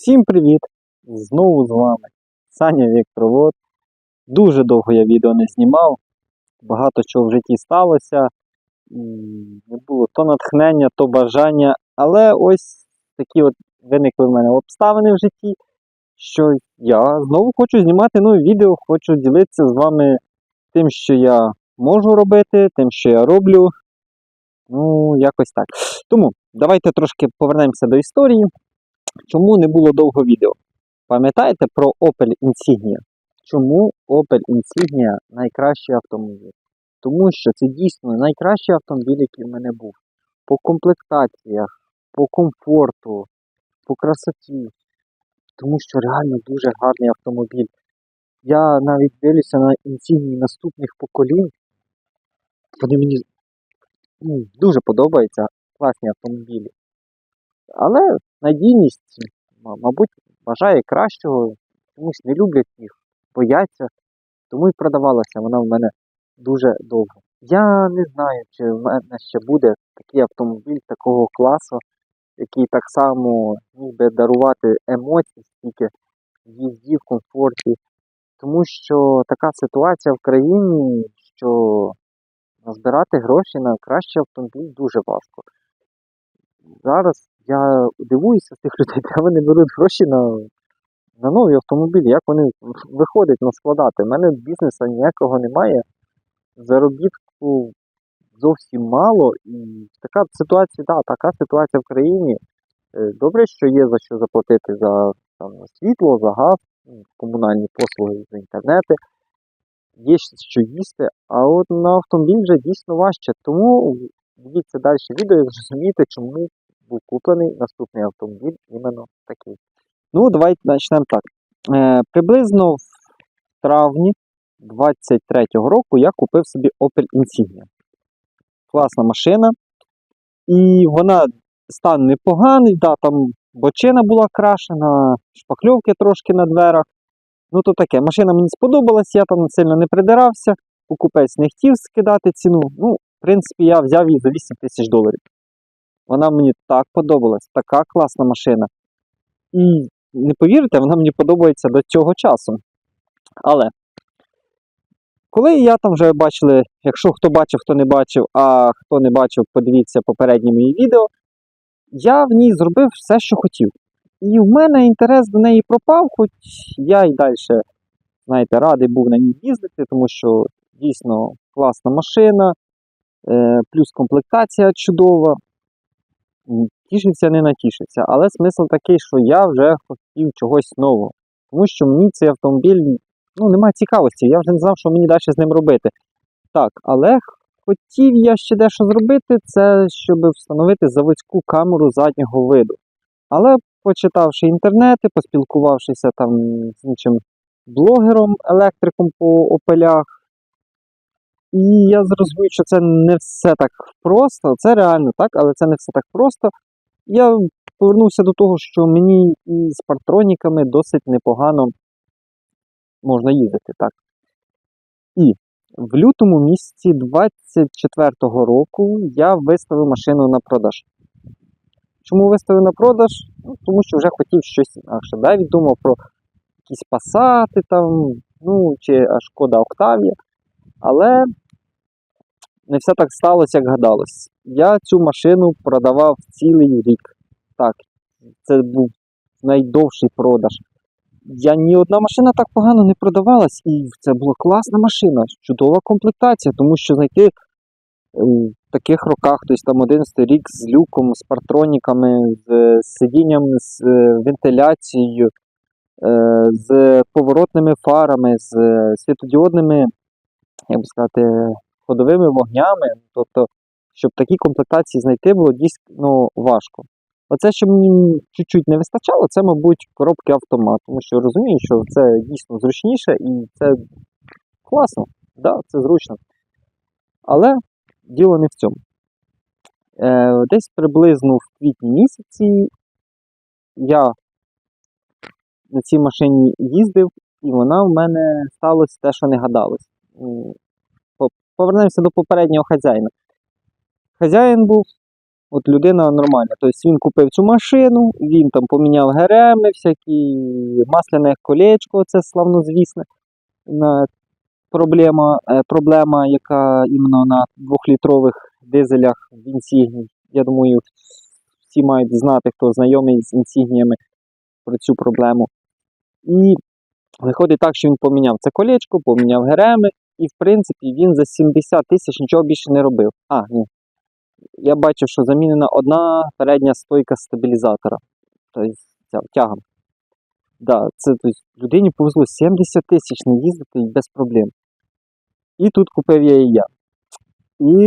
Всім привіт! Знову з вами Саня Віктровод. Дуже довго я відео не знімав. Багато чого в житті сталося. Не було то натхнення, то бажання. Але ось такі от виникли в мене обставини в житті, що я знову хочу знімати нове відео, хочу ділитися з вами тим, що я можу робити, тим, що я роблю. Ну, якось так. Тому давайте трошки повернемося до історії. Чому не було довго відео? Пам'ятаєте про Opel Insignia? Чому Opel Insignia найкращий автомобіль? Тому що це дійсно найкращий автомобіль, який в мене був. По комплектаціях, по комфорту, по красоті. Тому що реально дуже гарний автомобіль. Я навіть дивлюся на Insignia наступних поколінь. Вони мені ну, дуже подобаються класні автомобілі. Але надійність, мабуть, бажає кращого, чомусь не люблять їх, бояться, тому і продавалася вона в мене дуже довго. Я не знаю, чи в мене ще буде такий автомобіль такого класу, який так само міг би дарувати емоції, стільки їзді, в комфорті. Тому що така ситуація в країні, що назбирати гроші на кращий автомобіль дуже важко. Зараз я дивуюся тих людей, де вони беруть гроші на, на нові автомобілі, як вони виходять на складати. У мене бізнесу ніякого немає, заробітку зовсім мало. І така ситуація, да, така ситуація в країні. Е, Добре, що є за що заплатити за там, світло, за газ, ну, комунальні послуги за інтернети. Є що їсти, а от на автомобіль вже дійсно важче. Тому дивіться далі відео і зрозумієте, чому був куплений наступний автомобіль іменно такий. Ну, давайте почнемо так. Е, приблизно в травні 23-го року я купив собі Opel Insignia. Класна машина. І вона стан непоганий, да, там бочина була крашена, шпакльовки трошки на дверах. Ну то таке, машина мені сподобалась, я там сильно не придирався, покупець не хотів скидати ціну. Ну, в принципі, я взяв її за 8 тисяч доларів. Вона мені так подобалась, така класна машина. І не повірите, вона мені подобається до цього часу. Але коли я там вже бачили, якщо хто бачив, хто не бачив, а хто не бачив, подивіться попередні мої відео, я в ній зробив все, що хотів. І в мене інтерес до неї пропав, хоч я й далі, знаєте, радий був на ній їздити, тому що дійсно класна машина, е, плюс комплектація чудова. Тішився, не натішився. Але смисл такий, що я вже хотів чогось нового. Тому що мені цей автомобіль ну, немає цікавості, я вже не знав, що мені далі з ним робити. Так, але хотів я ще дещо зробити, це щоб встановити заводську камеру заднього виду. Але почитавши інтернети, поспілкувавшися там з іншим блогером, електриком по опелях, і я зрозумів, що це не все так просто. Це реально так, але це не все так просто. Я повернувся до того, що мені і з партроніками досить непогано можна їздити, так. І в лютому місяці 24-го року я виставив машину на продаж. Чому виставив на продаж? Ну, тому що вже хотів щось інакше. Навіть думав про якісь пасати там, ну, чи шкода Октавія. Але не все так сталося, як гадалось. Я цю машину продавав цілий рік. Так, це був найдовший продаж. Я ні одна машина так погано не продавалась, і це була класна машина, чудова комплектація, тому що знайти е, в таких роках, тобто там 11 рік з люком, з партроніками, з е, сидінням, з е, вентиляцією, з поворотними фарами, з світодіодними, як би сказати, ходовими вогнями. Тобто, щоб такі комплектації знайти було дійсно важко. Оце, що мені чуть-чуть не вистачало, це, мабуть, коробки автомат, тому що розумію, що це дійсно зручніше і це класно, да, це зручно. Але діло не в цьому. Е, десь приблизно в квітні місяці я на цій машині їздив, і вона в мене сталося те, що не гадалось. Повернемося до попереднього хазяїна. Хазяїн був От людина нормальна. Тобто він купив цю машину, він там поміняв ГРМи, всякі масляне колечко, це славнозвісне. Проблема, е, проблема, яка іменно на двохлітрових дизелях в Insignia. Я думаю, всі мають знати, хто знайомий з інсігніями про цю проблему. І виходить так, що він поміняв це колечко, поміняв ГРМи, і в принципі він за 70 тисяч нічого більше не робив. А, ні. Я бачив, що замінена одна передня стойка стабілізатора. Тобто тягом. Да, це тобто, людині повезло 70 тисяч не їздити без проблем. І тут купив я її я. І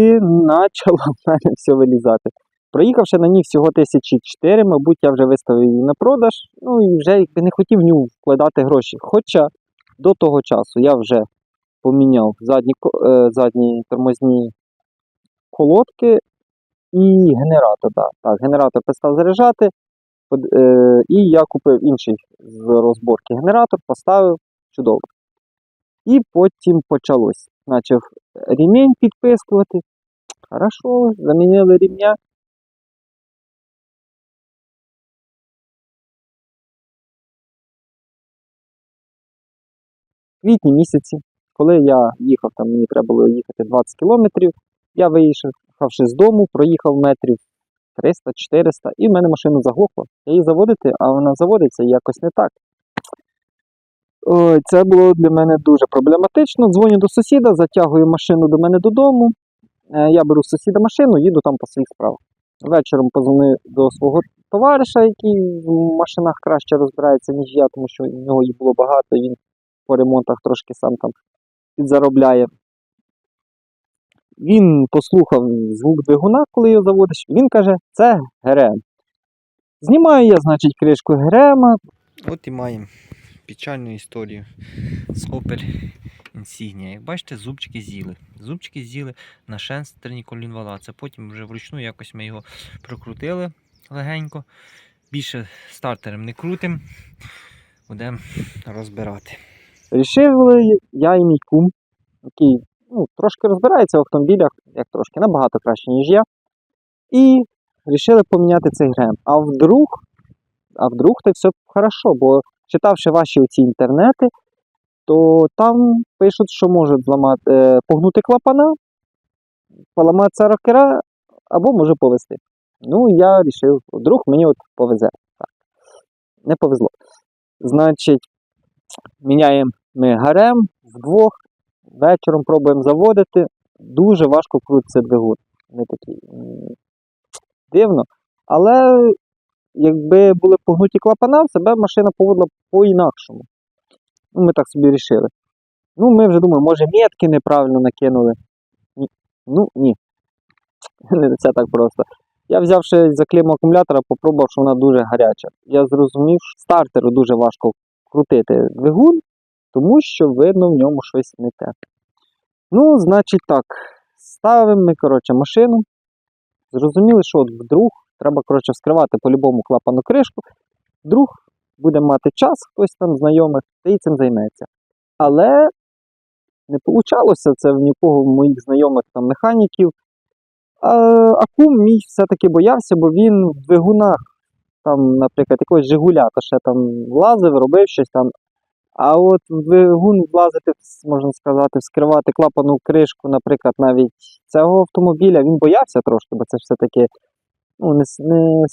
почало в мене все вилізати. Проїхавши на ній всього тисячі чотири, мабуть, я вже виставив її на продаж, ну і вже якби не хотів в нього вкладати гроші. Хоча до того часу я вже поміняв задні, е, задні тормозні колодки і генератор. Да. Так, генератор перестав заряджати, е, і я купив інший з розборки генератор, поставив чудово. І потім почалось. Почав ремінь підписувати. Хорошо, замінили ремня. квітні місяці, коли я їхав, там мені треба було їхати 20 кілометрів, я виїхавши з дому, проїхав метрів 300-400, і в мене машина заглохла. Я її заводити, а вона заводиться якось не так. Ой, це було для мене дуже проблематично. Дзвоню до сусіда, затягую машину до мене додому. Е, Я беру сусіда машину, їду там по своїх справах. Вечором позвонив до свого товариша, який в машинах краще розбирається, ніж я, тому що в нього їх було багато, він по ремонтах трошки сам там підзаробляє. Він послухав звук двигуна, коли його заводиш. Він каже, це ГРМ. Знімаю я, значить, кришку ГРМ. От і маємо печальну історію з Opel Insignia. Як бачите, зубчики з'їли. Зубчики з'їли на шенстерні колінвала. Це потім вже вручну якось ми його прокрутили легенько. Більше стартером не крутим. Будемо розбирати. Рішили я і мій кум, який ну, трошки розбирається в автомобілях, як трошки, набагато краще, ніж я. І вирішили поміняти цей ГРМ. А вдруг, а вдруг то все хорошо, бо читавши ваші оці інтернети, то там пишуть, що можуть зламати, е, погнути клапана, поламатися рокера, або може повезти. Ну, я вирішив, вдруг мені от повезе. Так. Не повезло. Значить, міняємо ми гарем вдвох, вечором пробуємо заводити. Дуже важко крутиться двигун. Не такий м, дивно. Але якби були погнуті клапана, себе машина поводила по-інакшому. Ну, ми так собі рішили. Ну, ми вже думаємо, може метки неправильно накинули. Ні. Ну, ні. Це так просто. Я взявши за клейму акумулятора, попробував, що вона дуже гаряча. Я зрозумів, що стартеру дуже важко крутити двигун, тому що видно в ньому щось не те. Ну, значить так, ставимо ми, коротше, машину. Зрозуміли, що от вдруг треба, коротше, вскривати по-любому клапану кришку. Вдруг буде мати час, хтось там знайомих, та і цим займеться. Але не вийшло це в нікого в моїх знайомих там механіків. А, а мій все-таки боявся, бо він в двигунах, там, наприклад, якогось Жигуля, то ще там влазив, робив щось там. А от двигун влазити, можна сказати, вскривати клапану кришку, наприклад, навіть цього автомобіля, він боявся трошки, бо це ж все-таки ну, не, не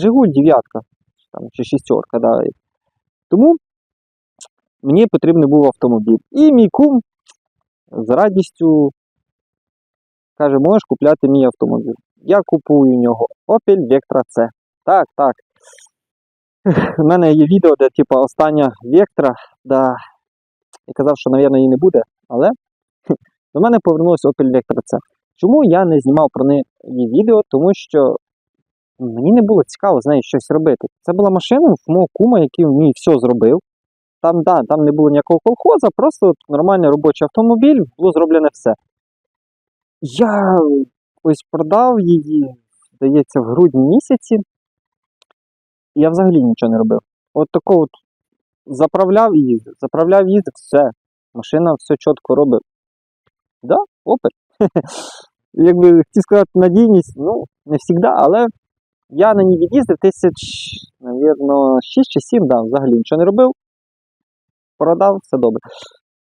Жигуль дев'ятка там, чи шістерка. Да. Тому мені потрібний був автомобіль. І мій кум з радістю каже, можеш купляти мій автомобіль. Я купую нього Opel Vectra C. Так, так. У мене є відео, де типу, остання Vectra, да, я казав, що, мабуть, її не буде, але до мене повернулося Opel Vectra C. Чому я не знімав про неї відео? Тому що мені не було цікаво з нею щось робити. Це була машина в мого кума, який мені все зробив. Там, да, там не було ніякого колхоза, просто нормальний робочий автомобіль, було зроблене все. Я ось продав її, здається, в грудні місяці. Я взагалі нічого не робив. От тако от заправляв і їздив, заправляв їздив, все. Машина все чітко робить. Да, Opel. якби хотів сказати, надійність, ну, не завжди, але я на ній від'їздив тисяч, навірно, 6 чи 7, да, взагалі нічого не робив. Продав, все добре.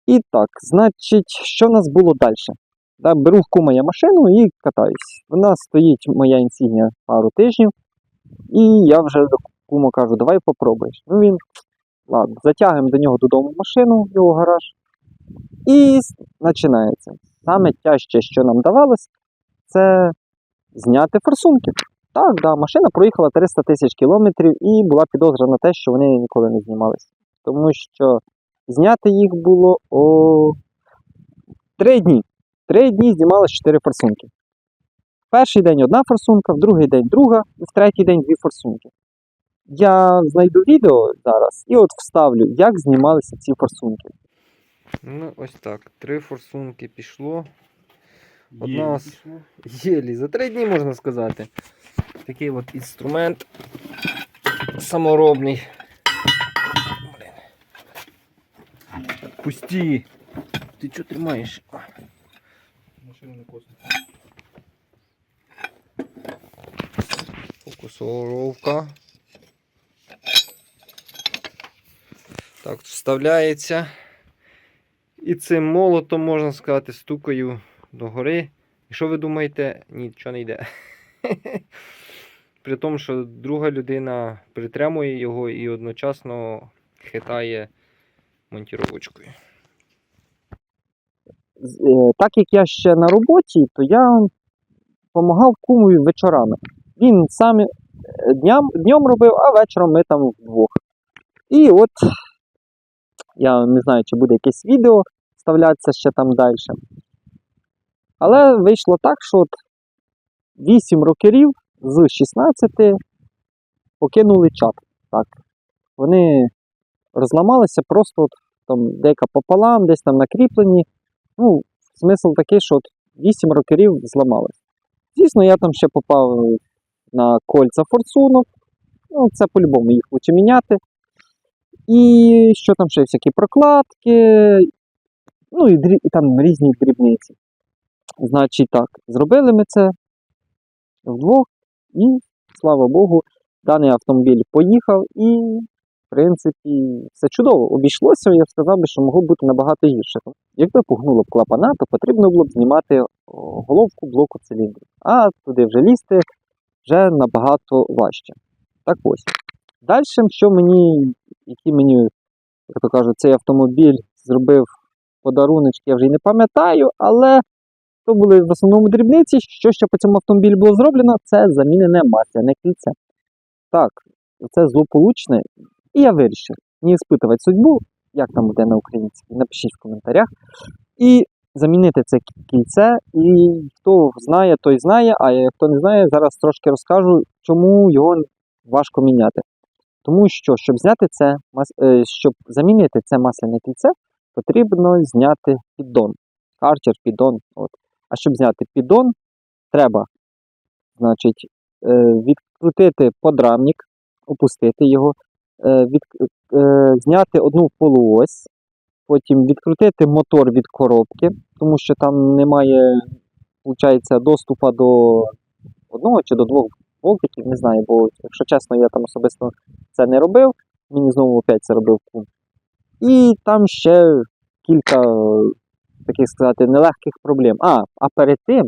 І так, значить, що в нас було далі? Да, беру в кума я машину і катаюсь. Вона стоїть моя інсігнія пару тижнів, і я вже до кума кажу, давай попробуєш. Ну він, ладно, затягуємо до нього додому машину, його гараж. І починається. Саме тяжче, що нам давалось, це зняти форсунки. Так, да, машина проїхала 300 тисяч кілометрів і була підозра на те, що вони ніколи не знімалися. Тому що зняти їх було о три дні. Три дні знімалось 4 форсунки. Перший день одна форсунка, в другий день друга, і в третій день дві форсунки. Я знайду відео зараз і от вставлю, як знімалися ці форсунки. Ну, ось так. Три форсунки пішло. Одна з- Єлі, за три дні можна сказати. Такий от інструмент саморобний. Блін. Пусті. Ти що тримаєш? Машина не косить. Фокусовка. Так, вставляється. І цим молотом, можна сказати, стукаю догори. І що ви думаєте? Нічого не йде. При тому, що друга людина притримує його і одночасно хитає монтіровочкою. Е, так як я ще на роботі, то я допомагав кумові вечорами. Він сам е, дням, днем робив, а вечором ми там вдвох. І от я не знаю, чи буде якесь відео вставлятися ще там далі. Але вийшло так, що от 8 рокерів з 16 покинули чат. Так. Вони розламалися просто от, там деяка пополам, десь там накріплені. Ну, смисл такий, що от 8 рокерів зламалось. Звісно, я там ще попав на кольця форсунок. Ну, це по-любому їх лучше міняти. І що там ще всякі прокладки, ну і, і там різні дрібниці. Значить так, зробили ми це вдвох, і, слава Богу, даний автомобіль поїхав і, в принципі, все чудово. Обійшлося, я б сказав би, що могло бути набагато гірше. Якби погнуло б клапана, то потрібно було б знімати головку блоку циліндрів. А туди вже лізти вже набагато важче. Так ось. Далі, що мені, які мені, як то кажуть, цей автомобіль зробив подаруночки, я вже й не пам'ятаю, але то були в основному дрібниці. Що ще по цьому автомобілю було зроблено, це замінене масляне кільце. Так, це злополучне. І я вирішив не спитувати судьбу, як там буде на українській, напишіть в коментарях. І замінити це кільце. І хто знає, той знає, а хто не знає, зараз трошки розкажу, чому його важко міняти. Тому що, щоб зняти це, е, щоб замінити це масляне кільце, потрібно зняти піддон. Карчер, піддон. От. А щоб зняти піддон, треба значить, е, відкрутити подрамник, опустити його, е, від, зняти одну полуось, потім відкрутити мотор від коробки, тому що там немає виходить, доступу до одного чи до двох болтиків, не знаю, бо, якщо чесно, я там особисто це не робив, мені знову опять це робив кум. І там ще кілька таких сказати нелегких проблем. А, а перед тим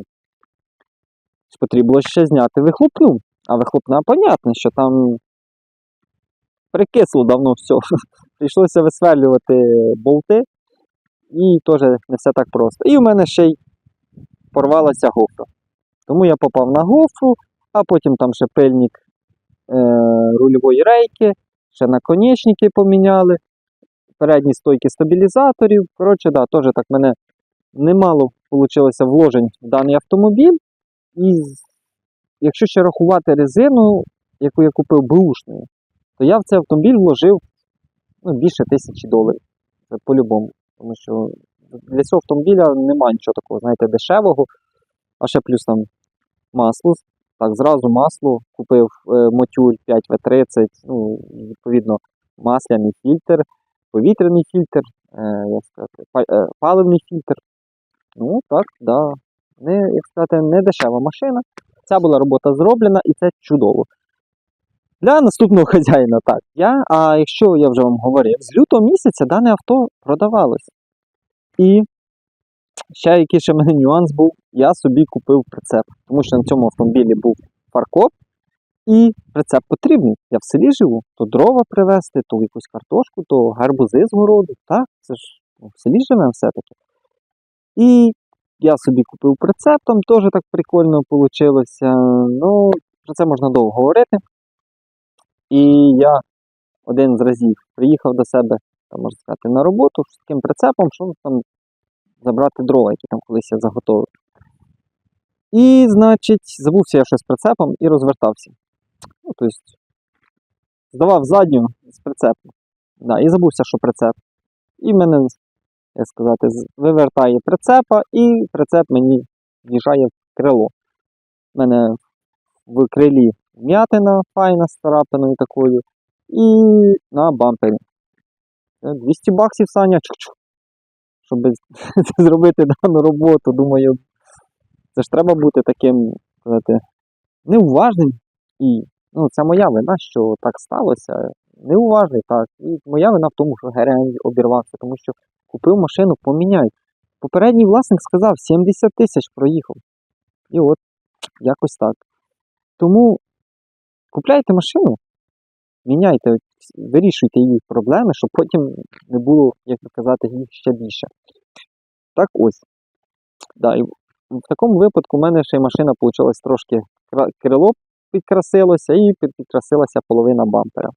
потрібно ще зняти вихлопну. А вихлопна, понятно, що там прикисло давно все. Прийшлося висверлювати болти, і теж не все так просто. І в мене ще й порвалася гофра. Тому я попав на гофру, а потім там ще пильник е, рульової рейки, ще наконечники поміняли, передні стойки стабілізаторів. Коротше, да, теж так мене немало вийшло вложень в даний автомобіль. І якщо ще рахувати резину, яку я купив бушною, то я в цей автомобіль вложив ну, більше тисячі доларів. Це по-любому. Тому що для цього автомобіля немає нічого такого, знаєте, дешевого. А ще плюс там масло. Так, зразу масло купив е, мотюль 5В30, ну, відповідно, масляний фільтр, повітряний фільтр, е, як сказати, е, паливний фільтр. Ну, так, да. не, як сказати, не дешева машина. Ця була робота зроблена і це чудово. Для наступного хазяїна так. Я, а якщо я вже вам говорив, з лютого місяця дане авто продавалось. І ще який ще мене нюанс був, я собі купив прицеп, тому що на цьому автомобілі був фаркоп, і прицеп потрібний. Я в селі живу, то дрова привезти, то якусь картошку, то гарбузи з городу. Так, це ж ну, в селі живемо все-таки. І я собі купив прицеп, там теж так прикольно вийшло. Ну, про це можна довго говорити. І я один з разів приїхав до себе, там, можна сказати, на роботу з таким прицепом, щоб там забрати дрова, які там колись я заготовив. І, значить, забувся я щось з прицепом і розвертався. Ну, тобто, здавав задню з прицепом. Да, і забувся, що прицеп. І мене, як сказати, вивертає прицепа, і прицеп мені в'їжджає в крило. У мене в крилі вм'ятина файна з царапиною такою, і на бампері. Е, 200 баксів, Саня, чук-чук. Щоб зробити дану роботу. Думаю, це ж треба бути таким, сказати, неуважним. І ну, це моя вина, що так сталося. Неуважний, так. І моя вина в тому, що герень обірвався, тому що купив машину, поміняй. Попередній власник сказав, 70 тисяч проїхав. І от якось так. Тому купляйте машину, міняйте, вирішуйте її проблеми, щоб потім не було, як би казати, їх ще більше. Так ось. Да, і в такому випадку в мене ще й машина вийшла трошки крило підкрасилося і підкрасилася половина бампера.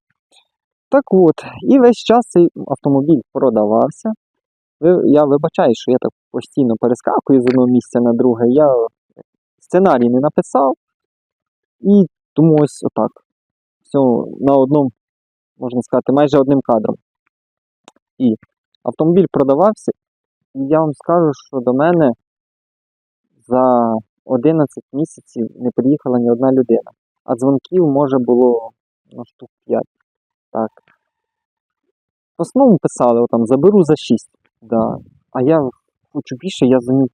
Так от, і весь час цей автомобіль продавався. Я вибачаю, що я так постійно перескакую з одного місця на друге. Я сценарій не написав. І тому ось отак. Все на одному, можна сказати, майже одним кадром. І автомобіль продавався, і я вам скажу, що до мене за 11 місяців не приїхала ні одна людина. А дзвонків може було ну, штук 5. Так. В основному писали, отам, заберу за 6. Да. А я хочу більше, я за них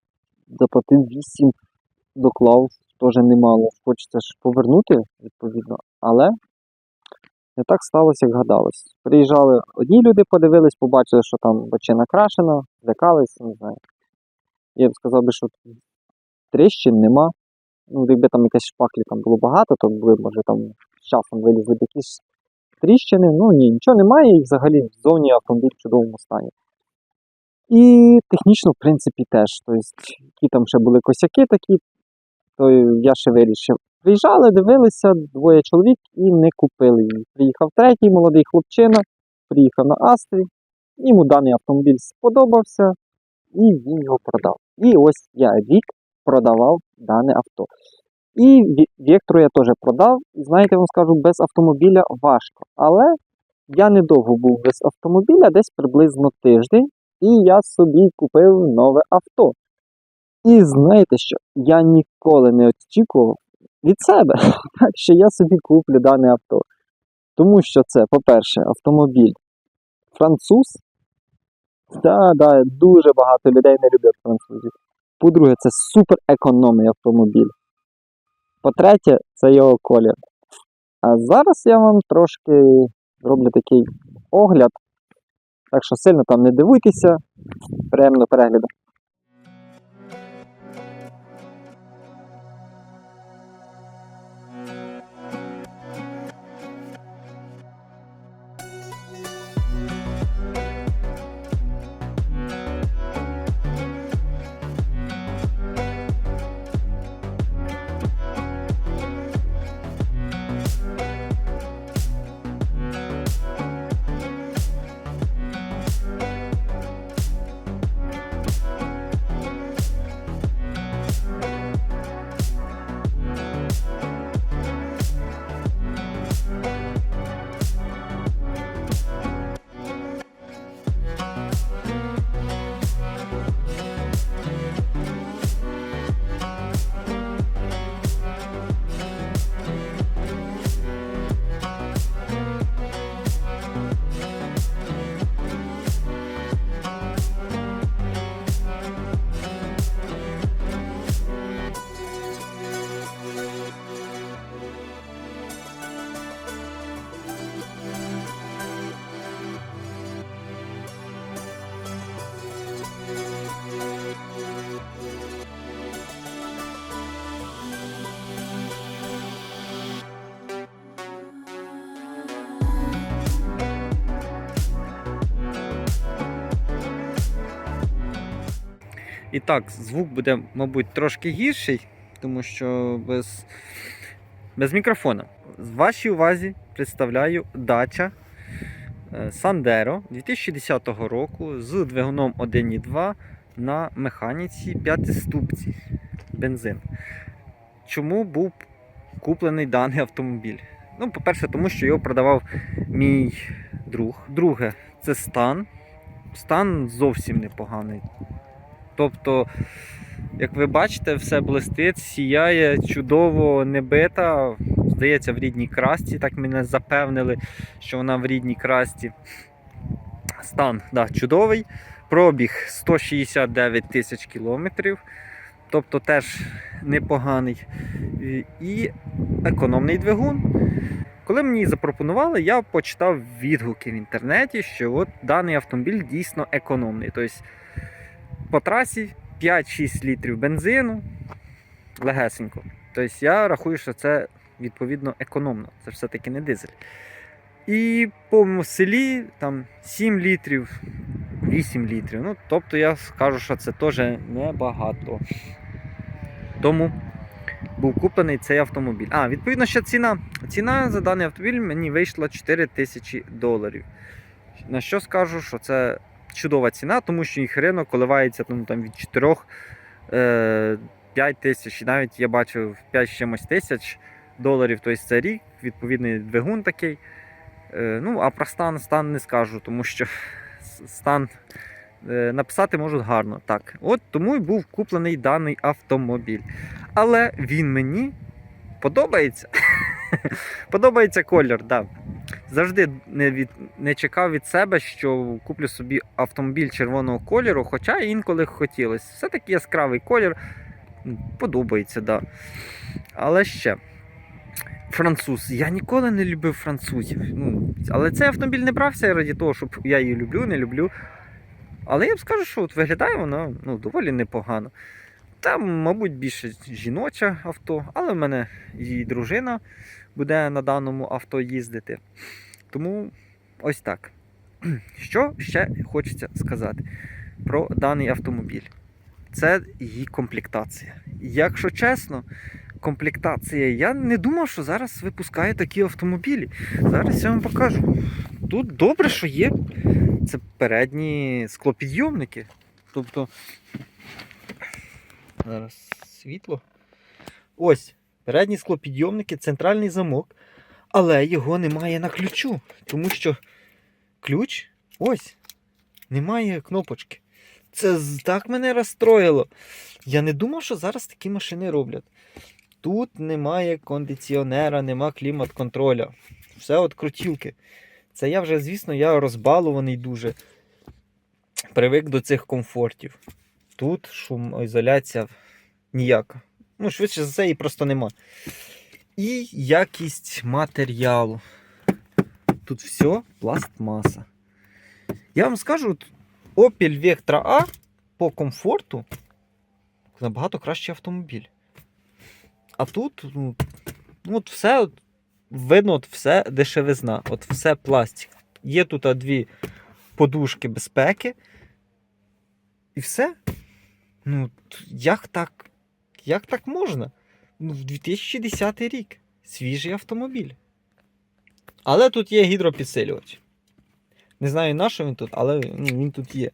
заплатив 8, доклав, теж немало. Хочеться ж повернути, відповідно. Але не так сталося, як гадалось. Приїжджали одні люди, подивились, побачили, що там бочина крашена, злякались, не знаю. Я б сказав би, що тріщин нема. Ну, якби там якась шпаклі там було багато, то були, може, там з часом вилізли якісь тріщини. Ну ні, нічого немає, і взагалі ззовні автомобіль в чудовому стані. І технічно, в принципі, теж. Тобто, які там ще були косяки такі, то я ще вирішив. Приїжджали, дивилися, двоє чоловік і не купили її. Приїхав третій молодий хлопчина, приїхав на Астрі, йому даний автомобіль сподобався, і він його продав. І ось я рік продавав дане авто. І Ві- Вектру я теж продав. І знаєте, вам скажу, без автомобіля важко. Але я недовго був без автомобіля, десь приблизно тиждень, і я собі купив нове авто. І знаєте що? Я ніколи не очікував від себе, так, що я собі куплю дане авто. Тому що це, по-перше, автомобіль француз. Да, да, дуже багато людей не люблять французів. По-друге, це супер економний автомобіль. По-третє, це його колір. А зараз я вам трошки зроблю такий огляд. Так що сильно там не дивуйтеся. Приємного перегляду. І так, звук буде, мабуть, трошки гірший, тому що без, без мікрофона. В вашій увазі представляю дача Sandero 2010 року з двигуном 1.2 на механіці 5 ступці бензин. Чому був куплений даний автомобіль? Ну, по-перше, тому що його продавав мій друг. Друге, це стан. Стан зовсім непоганий. Тобто, як ви бачите, все блистить, сіяє, чудово не бита. Здається, в рідній красті. Так мене запевнили, що вона в рідній красті. Стан да, чудовий. Пробіг 169 тисяч кілометрів. Тобто теж непоганий. І економний двигун. Коли мені запропонували, я почитав відгуки в інтернеті, що от даний автомобіль дійсно економний. Тобто по трасі 5-6 літрів бензину легесенько. Тобто я рахую, що це відповідно економно. Це все-таки не дизель. І по селі там 7 літрів, 8 літрів. Ну, тобто я скажу, що це теж небагато. Тому був куплений цей автомобіль. А, відповідно, ще ціна. Ціна за даний автомобіль мені вийшла 4 тисячі доларів. На що скажу, що це чудова ціна, тому що їх ринок коливається ну, там, від 4 е, 5 тисяч, і навіть я бачив 5 з чимось тисяч доларів, тобто це рік, відповідний двигун такий. Е, ну, а про стан, стан не скажу, тому що стан е, написати можуть гарно. Так, от тому і був куплений даний автомобіль. Але він мені подобається. подобається колір, да. Завжди не, від, не чекав від себе, що куплю собі автомобіль червоного кольору, хоча інколи хотілося. Все-таки яскравий колір. Подобається, да. Але ще. Француз. Я ніколи не любив французів. Ну, але цей автомобіль не брався раді того, щоб я її люблю, не люблю. Але я б скажу, що от виглядає вона ну, доволі непогано. Там, мабуть, більше жіноче авто, але в мене її дружина буде на даному авто їздити. Тому ось так. Що ще хочеться сказати про даний автомобіль? Це її комплектація. Якщо чесно, комплектація, я не думав, що зараз випускає такі автомобілі. Зараз я вам покажу. Тут добре, що є. Це передні склопідйомники. Тобто. Зараз світло. Ось, передні склопідйомники, центральний замок, але його немає на ключу, тому що ключ ось, немає кнопочки. Це так мене розстроїло. Я не думав, що зараз такі машини роблять. Тут немає кондиціонера, нема клімат-контроля. Все от крутілки. Це я вже, звісно, я розбалуваний дуже. Привик до цих комфортів. Тут шумоізоляція ніяка. Ну, швидше за це її просто нема. І якість матеріалу. Тут все пластмаса. Я вам скажу, Opel Vectra A по комфорту набагато кращий автомобіль. А тут, ну, от все, от, видно, от все дешевизна, от все пластик. Є тут дві подушки безпеки. І все. Ну, як так? Як так можна? Ну, в 2010 рік. Свіжий автомобіль. Але тут є гідропідсилювач. Не знаю, на що він тут, але ну, він тут є.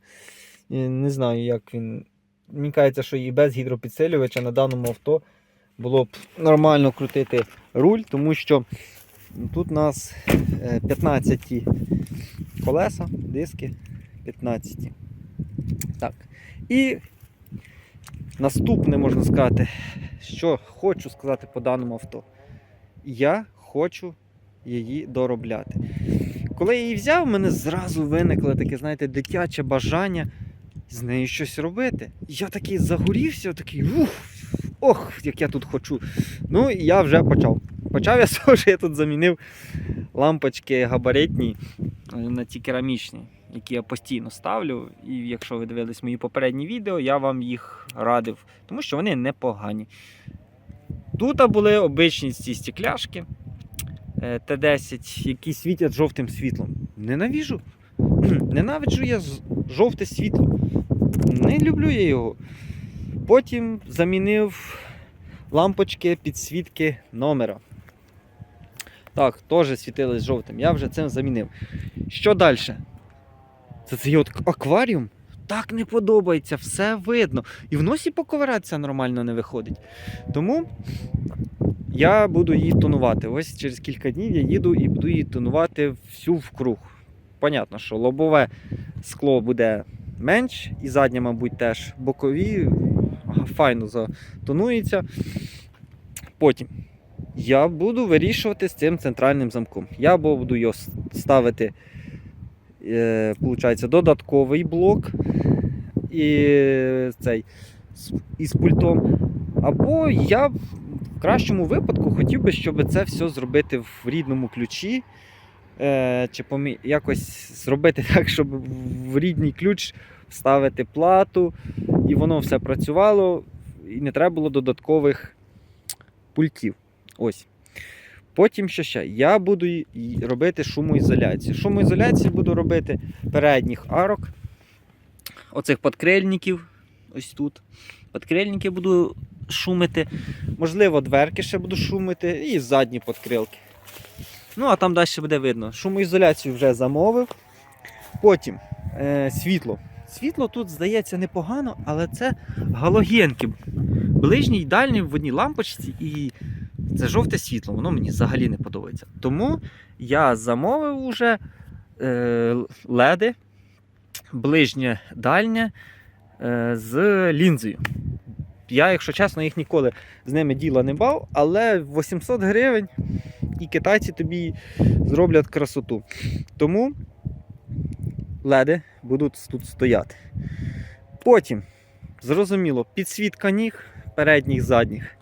Не знаю, як він. Мені кажеться, що і без гідропідсилювача на даному авто було б нормально крутити руль, тому що тут у нас е, 15 колеса, диски 15. Так. І наступне можна сказати, що хочу сказати по даному авто. Я хочу її доробляти. Коли я її взяв, в мене зразу виникло таке, знаєте, дитяче бажання з нею щось робити. Я такий загорівся, такий ух, ох, як я тут хочу. Ну і я вже почав. Почав я з того, що я тут замінив лампочки габаритні на ті керамічні, які я постійно ставлю. І якщо ви дивились мої попередні відео, я вам їх радив, тому що вони непогані. Тут були обичні ці стекляшки е, Т10, які світять жовтим світлом. Ненавіжу. Ненавиджу я жовте світло. Не люблю я його. Потім замінив лампочки підсвітки номера. Так, теж світились жовтим. Я вже цим замінив. Що далі? Це цей от акваріум? Так не подобається, все видно. І в носі поковиратися нормально не виходить. Тому я буду її тонувати. Ось через кілька днів я їду і буду її тонувати всю вкруг. Понятно, що лобове скло буде менш, і заднє, мабуть, теж бокові файно затонується. Потім я буду вирішувати з цим центральним замком. Я буду його ставити, получається, додатковий блок і цей із пультом. Або я в кращому випадку хотів би, щоб це все зробити в рідному ключі. Е, чи якось зробити так, щоб в рідний ключ вставити плату, і воно все працювало, і не треба було додаткових пультів. Ось. Потім що ще? Я буду робити шумоізоляцію. Шумоізоляцію буду робити передніх арок, оцих подкрильників, ось тут. Подкрильники буду шумити. Можливо, дверки ще буду шумити, і задні подкрилки. Ну, а там далі буде видно. Шумоізоляцію вже замовив. Потім е, світло. Світло тут здається непогано, але це галогенки. Ближній і дальній в одній лампочці, і це жовте світло, воно мені взагалі не подобається. Тому я замовив уже е, леди, ближнє дальнє е, з лінзою. Я, якщо чесно, їх ніколи з ними діла не бав, але 800 гривень і китайці тобі зроблять красоту. Тому леди будуть тут стояти. Потім, зрозуміло, підсвітка ніг передніх, задніх.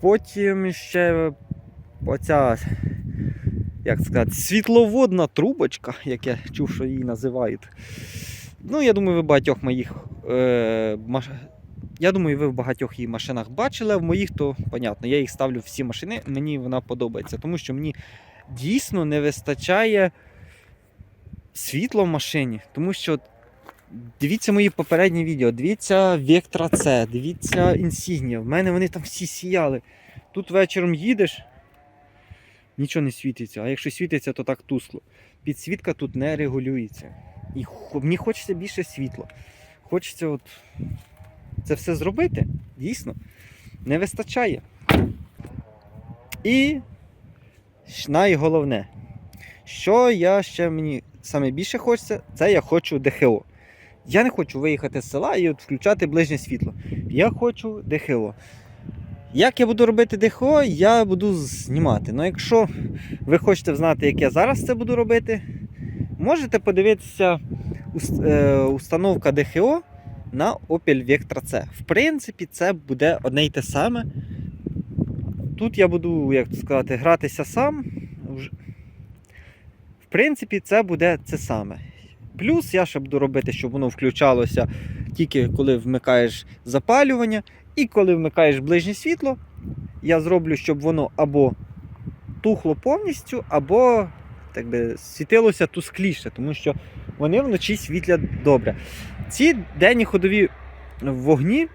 Потім ще оця, як сказати, світловодна трубочка, як я чув, що її називають. Ну, я думаю, ви багатьох моїх. Е, маш... Я думаю, ви в багатьох її машинах бачили, а в моїх, то понятно, я їх ставлю всі машини, мені вона подобається, тому що мені дійсно не вистачає світла в машині. Тому що дивіться мої попередні відео, дивіться Vectra C, дивіться Insignia. В мене вони там всі сіяли. Тут вечором їдеш, нічого не світиться, а якщо світиться, то так тусло. Підсвітка тут не регулюється. І мені хочеться більше світла. Хочеться от це все зробити, дійсно, не вистачає. І найголовне, що я ще мені саме більше хочеться, це я хочу ДХО. Я не хочу виїхати з села і от включати ближнє світло. Я хочу ДХО. Як я буду робити ДХО, я буду знімати. Ну, якщо ви хочете знати, як я зараз це буду робити, можете подивитися е, установка ДХО на Opel Vectra C. В принципі, це буде одне й те саме. Тут я буду, як сказати, гратися сам. Принципі, це буде це саме. Плюс я ще буду робити, щоб воно включалося тільки коли вмикаєш запалювання, і коли вмикаєш ближнє світло, я зроблю, щоб воно або тухло повністю, або так би, світилося тускліше, тому що вони вночі світлять добре. Ці денні ходові вогні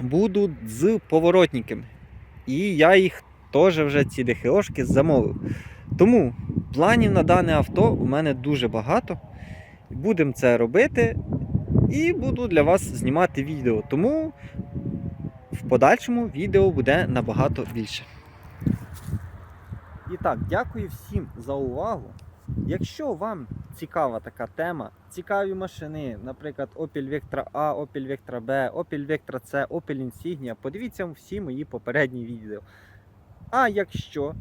будуть з поворотниками. І я їх теж вже ці ДХОшки замовив. Тому планів на дане авто у мене дуже багато. Будемо це робити і буду для вас знімати відео. Тому в подальшому відео буде набагато більше. І так, дякую всім за увагу. Якщо вам цікава така тема, цікаві машини, наприклад, Opel Vectra A, Opel Vectra B, Opel Vectra C, Opel Insignia, подивіться всі мої попередні відео. А якщо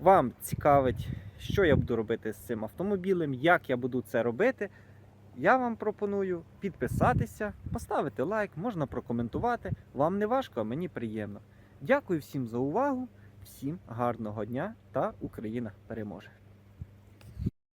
вам цікавить, що я буду робити з цим автомобілем, як я буду це робити, я вам пропоную підписатися, поставити лайк, можна прокоментувати. Вам не важко, а мені приємно. Дякую всім за увагу, всім гарного дня та Україна переможе!